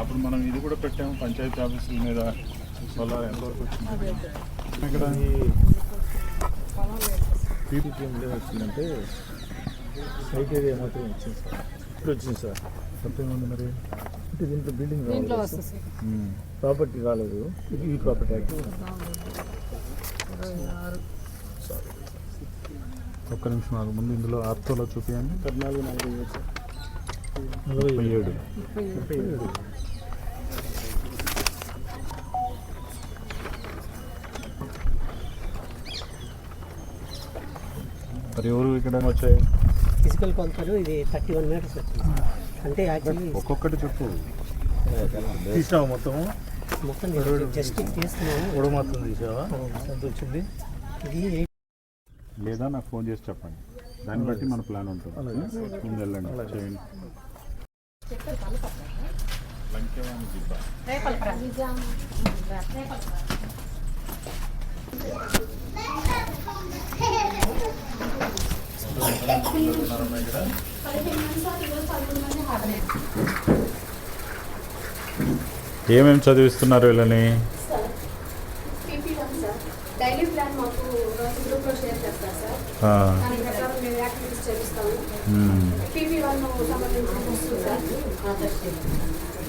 అప్పుడు మనం ఇది కూడా పెట్టాము పంచాయతీ ఆఫీసుల మీద సోలార్ ఎంతవరకు వచ్చింది? ఇక్కడ పీపీపీఎం వచ్చిందంటే సైట్ ఏరియా మాత్రం వచ్చింది సార్. ఇప్పుడు వచ్చింది సార్. తప్పేం ఉంది మరి. అంటే దీంట్లో బిల్డింగ్ రావాలి. ప్రాపర్టీ రాలేదు. ఇది ఈ ప్రాపర్టీ యాక్ట్ ఒక్క నిమిషం నాకు ముందు ఇందులో ఆర్తోలో చూపించండి పద్నాలుగు నలభై ఏడు సార్. ముప్పై ఏడు. ముప్పై ఏడు. ముప్పై ఏడు మరి ఎవరు ఇక్కడ వచ్చాయి? ఫిజికల్ కొలతలు ఇది థర్టీ వన్ మీటర్స్ వచ్చింది. అంటే యాక్చువల్లీ ఒక్కొక్కటి చెప్పు. మొత్తం మొత్తం జస్ట్ తీసుకున్నాము గొడవ మాత్రం తీసావా? ఎంత వచ్చింది? ఇది లేదా నాకు ఫోన్ చేసి చెప్పండి. దాన్ని బట్టి మన ప్లాన్ ఉంటుంది. ముందు వెళ్ళండి. చేయండి ఏమేమి చదివిస్తున్నారు వీళ్ళని? Daily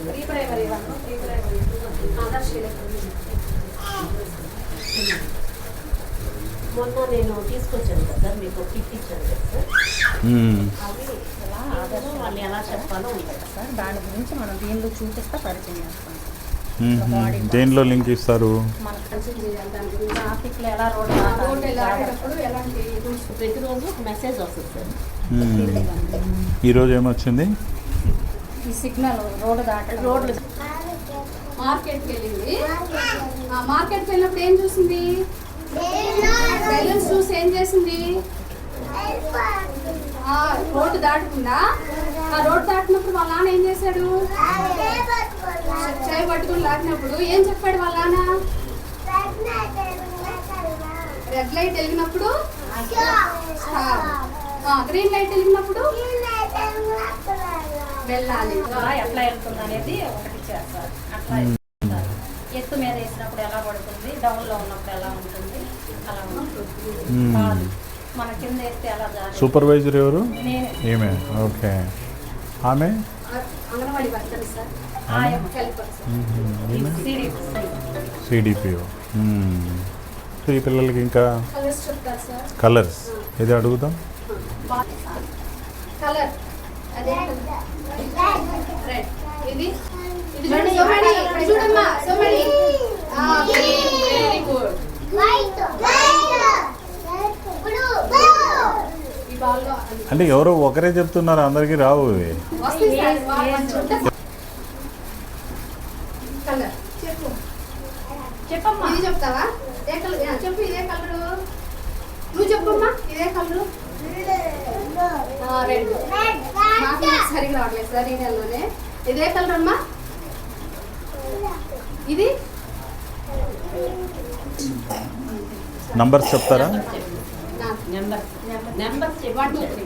pre primary one pre primary ఆదర్శ మొన్న నేను తీసుకొచ్చాను కదా మీకు కిట్ ఇచ్చాను కదా సార్ అవి ఎలా ఆధారం వాళ్ళు ఎలా చెప్పాలో ఉంటాయి సార్ దాని గురించి మనం దీనిలో చూపిస్తా పరిచయం చేస్తాం. మ్మ్. దేనిలో లింక్ ఇస్తారు. ఈరోజు ఏమొచ్చింది? ఈ సిగ్నల్ రోడ్డు దాట రోడ్లు. మార్కెట్కి వెళ్ళింది. ఆ మార్కెట్కి వెళ్ళినప్పుడు ఏం చూసింది? బెలూన్స్ చూసి ఏం చేసింది? ఆ రోడ్డు దాటకుండా ఆ రోడ్డు దాటినప్పుడు వాళ్ళ నాన్న ఏం చేశాడు? పట్టుకుని లాగినప్పుడు ఏం చెప్పాడు వాళ్ళ రెడ్ లైట్ వెలిగినప్పుడు? గ్రీన్ లైట్ వెలిగినప్పుడు? వెళ్ళాలి. ఎలా ఎట్లా వెళ్తుంది అనేది ఒకటి చేస్తారు. అట్లా ఇస్తారు. ఎత్తు మీద వేసినప్పుడు ఎలా పడుతుంది? డౌన్లో ఉన్నప్పుడు ఎలా ఉంటుంది? అలా ఉంటుంది. కాదు. మన కింద వేస్తే ఎలా జారి సూపర్వైజర్ ఎవరు? నేనే. ఏమే ఓకే ఆమె? Anganwadi worker sir. సిడిపిఓ ఈ పిల్లలకి ఇంకా కలర్స్ చెప్తారు సార్. కలర్స్? ఇది అడుగుదాం? కలర్. అదే రెడ్ ఇది ఇది? అంటే ఎవరో ఒకరే చెప్తున్నారు అందరికీ రావు ఇవి. చెప్పమ్మా. ఇది చెప్తావా? ఏ కలర్ చెప్పు ఇదే కలరు. నువ్వు చెప్పమ్మా ఇదే కలరు. రెడ్. నాకు సరిగ్గా రావట్లేదు సార్ ఈ నెలలోనే. ఇదే కలర్ అమ్మా. ఇది? నంబర్స్ చెప్తారా? నెంబర్ నెంబర్ వన్ టూ చెప్పండి త్రీ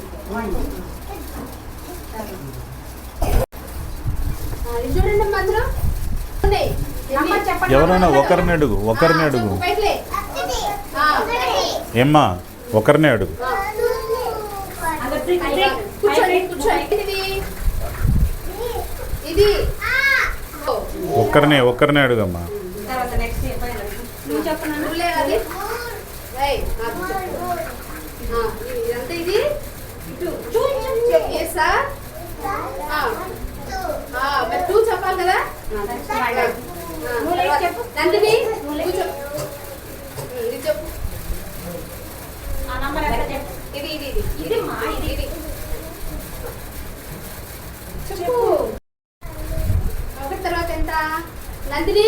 చూడండి ఎవరైనా ఒకరిని అడుగు ఒకరిని ఆ, అడుగు. ఏమ్మా ఒకరినే అడుగు. ఒక్కరినే ఒక్కరినే అడుగమ్మా. నువ్వు చెప్పను నువ్వు లే అది ఏయ్, నాకు చెప్పు. ఆ, ఇదంతా ఇది చెప్పు, ఏ సార్ ఆ, ఆ, మరి టూ చెప్పాలి కదా ఆ, నువ్వు లే, తర్వాత చెప్పు. నందిని నువ్వు లే. కూర్చో ఉమ్, ఇది చెప్పు ఆ నంబర్ ఎక్కడ చెప్పు ఇది ఇది ఇది ఇది మా ఇది ఇది చెప్పు. ఒకటి తర్వాత ఎంత? నందిని.